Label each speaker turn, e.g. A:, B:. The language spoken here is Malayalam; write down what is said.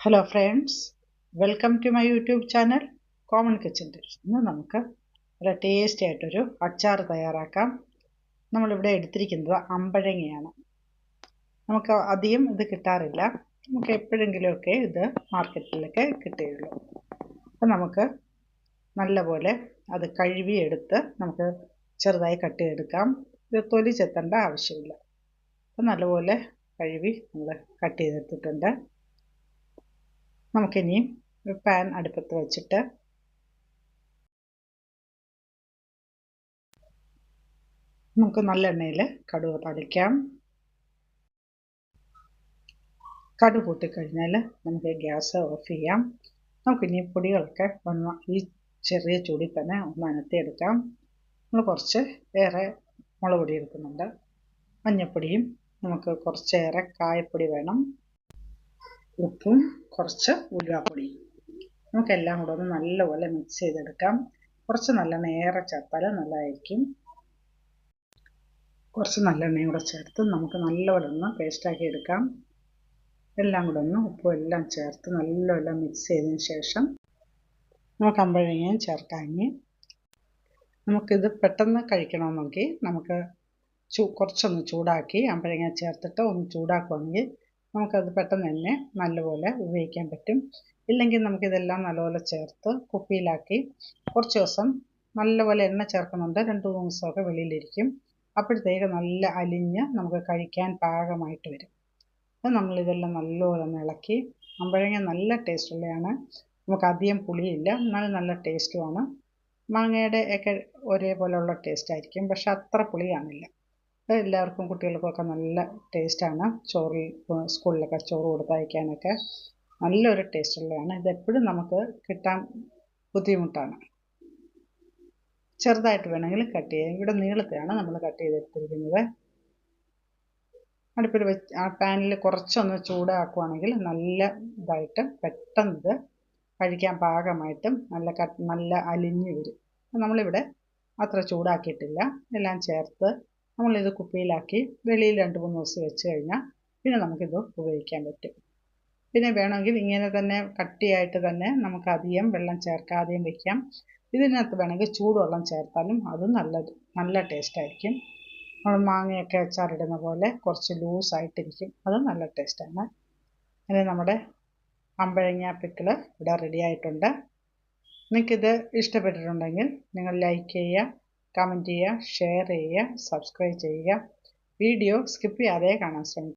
A: Hello friends welcome to my YouTube channel common kitchen tips ഇന്ന് നമുക്ക് ഒരു ടേസ്റ്റി ആയിട്ടൊരു അച്ചാർ തയ്യാറാക്കാം. നമ്മളിവിടെ എടുത്തിരിക്കുന്നത് അമ്പഴങ്ങയാണ്. നമുക്ക് അധികം ഇത് കിട്ടാറില്ല. നമുക്ക് എപ്പോഴെങ്കിലുമൊക്കെ ഇത് മാർക്കറ്റിലൊക്കെ കിട്ടുകയുള്ളൂ. അപ്പം നമുക്ക് നല്ലപോലെ അത് കഴുകി എടുത്ത് നമുക്ക് ചെറുതായി കട്ട് ചെയ്തെടുക്കാം ഇത് തൊലി ചെത്തേണ്ട ആവശ്യമില്ല. അപ്പം നല്ലപോലെ കഴുകി നമ്മൾ കട്ട് ചെയ്തെടുത്തിട്ടുണ്ട് നമുക്കിനിയും ഒരു പാൻ അടുപ്പത്ത് വെച്ചിട്ട് നമുക്ക് നല്ല എണ്ണയിൽ കടുക് തളിക്കാം കടുക് കൂട്ടിക്കഴിഞ്ഞാൽ നമുക്ക് ഗ്യാസ് ഓഫ് ചെയ്യാം. നമുക്കിനി പൊടികളൊക്കെ ഒന്ന് ഈ ചെറിയ ചൂടിൽ തന്നെ ഒന്ന് അനത്തിയെടുക്കാം. നമ്മൾ കുറച്ച് ഏറെ മുളക് പൊടി എടുക്കുന്നുണ്ട്. മഞ്ഞൾപ്പൊടിയും നമുക്ക് കുറച്ചേറെ കായപ്പൊടി വേണം. ഉപ്പും കുറച്ച് ഉലുവാപ്പൊടി. നമുക്കെല്ലാം കൂടെ ഒന്ന് നല്ലപോലെ മിക്സ് ചെയ്തെടുക്കാം. കുറച്ച് നല്ലെണ്ണ ഏറെ ചേർത്താൽ നല്ലതായിരിക്കും. കുറച്ച് നല്ലെണ്ണയും കൂടെ ചേർത്ത് നമുക്ക് നല്ലപോലെ ഒന്ന് പേസ്റ്റാക്കി എടുക്കാം. എല്ലാം കൂടെ ഒന്ന് ഉപ്പും എല്ലാം ചേർത്ത് നല്ലപോലെ മിക്സ് ചെയ്തതിന് ശേഷം നമുക്ക് അമ്പഴങ്ങയും ചേർക്കാങ്ങി നമുക്കിത് പെട്ടെന്ന് കഴിക്കണമെന്നെങ്കിൽ നമുക്ക് ചൂ കുറച്ചൊന്ന് ചൂടാക്കി അമ്പഴങ്ങ ചേർത്തിട്ട് ഒന്ന് ചൂടാക്കുകയാണെങ്കിൽ നമുക്കത് പെട്ടെന്ന് തന്നെ നല്ലപോലെ ഉപയോഗിക്കാൻ പറ്റും. ഇല്ലെങ്കിൽ നമുക്കിതെല്ലാം നല്ലപോലെ ചേർത്ത് കുപ്പിയിലാക്കി കുറച്ച് ദിവസം നല്ലപോലെ എണ്ണ ചേർക്കുന്നുണ്ട്. രണ്ട് മൂന്ന് ദിവസമൊക്കെ വെളിയിലിരിക്കും. അപ്പോഴത്തേക്ക് നല്ല അലിഞ്ഞ് നമുക്ക് കഴിക്കാൻ പാകമായിട്ട് വരും. അത് നമ്മളിതെല്ലാം നല്ലപോലെ ഒന്ന് ഇളക്കി അമ്പഴങ്ങ നല്ല ടേസ്റ്റുള്ളതാണ് നമുക്ക് അധികം പുളിയില്ല. എന്നാലും നല്ല ടേസ്റ്റുമാണ്. മാങ്ങയുടെ ഒക്കെ ഒരേപോലെയുള്ള ടേസ്റ്റ് ആയിരിക്കും പക്ഷെ അത്ര പുളി കാണില്ല എല്ലാവർക്കും കുട്ടികൾക്കൊക്കെ നല്ല ടേസ്റ്റാണ്. ചോറിൽ സ്കൂളിലൊക്കെ ചോറ് കൊടുത്തയക്കാനൊക്കെ നല്ലൊരു ടേസ്റ്റുള്ളതാണ്. ഇതെപ്പോഴും നമുക്ക് കിട്ടാൻ ബുദ്ധിമുട്ടാണ്. ചെറുതായിട്ട് വേണമെങ്കിൽ കട്ട് ചെയ്യാം. ഇവിടെ നീളത്തെയാണ് നമ്മൾ കട്ട് ചെയ്തെടുത്തിരിക്കുന്നത്. അടുപ്പിൽ വെച്ച് ആ പാനിൽ കുറച്ചൊന്ന് ചൂടാക്കുവാണെങ്കിൽ നല്ല ഇതായിട്ട് പെട്ടെന്ന് ഇത് കഴിക്കാൻ പാകമായിട്ടും നല്ല കട്ട് നല്ല അലിഞ്ഞ് വരും. നമ്മളിവിടെ അത്ര ചൂടാക്കിയിട്ടില്ല. എല്ലാം ചേർത്ത് നമ്മളിത് കുപ്പിയിലാക്കി വെളിയിൽ രണ്ട് മൂന്ന് ദിവസം വെച്ച് കഴിഞ്ഞാൽ പിന്നെ നമുക്കിത് ഉപയോഗിക്കാൻ പറ്റും. പിന്നെ വേണമെങ്കിൽ ഇങ്ങനെ തന്നെ കട്ടിയായിട്ട് തന്നെ നമുക്ക് അധികം വെള്ളം ചേർക്കാതെയും വയ്ക്കാം ഇതിനകത്ത് വേണമെങ്കിൽ ചൂടുവെള്ളം ചേർത്താലും അത് നല്ലത് നല്ല ടേസ്റ്റായിരിക്കും നമ്മൾ മാങ്ങയൊക്കെ അച്ചാറിടുന്ന പോലെ കുറച്ച് ലൂസായിട്ടിരിക്കും അത് നല്ല ടേസ്റ്റാണ് അങ്ങനെ നമ്മുടെ അമ്പഴങ്ങ പിക്കിൾ ഇവിടെ റെഡി ആയിട്ടുണ്ട്. നിങ്ങൾക്കിത് ഇഷ്ടപ്പെട്ടിട്ടുണ്ടെങ്കിൽ നിങ്ങൾ ലൈക്ക് ചെയ്യുക. കമന്റ് ചെയ്യുക ഷെയർ ചെയ്യുക സബ്സ്ക്രൈബ് ചെയ്യുക. വീഡിയോ സ്കിപ്പ് ചെയ്യാതെ കാണാൻ ശ്രമിക്കുക.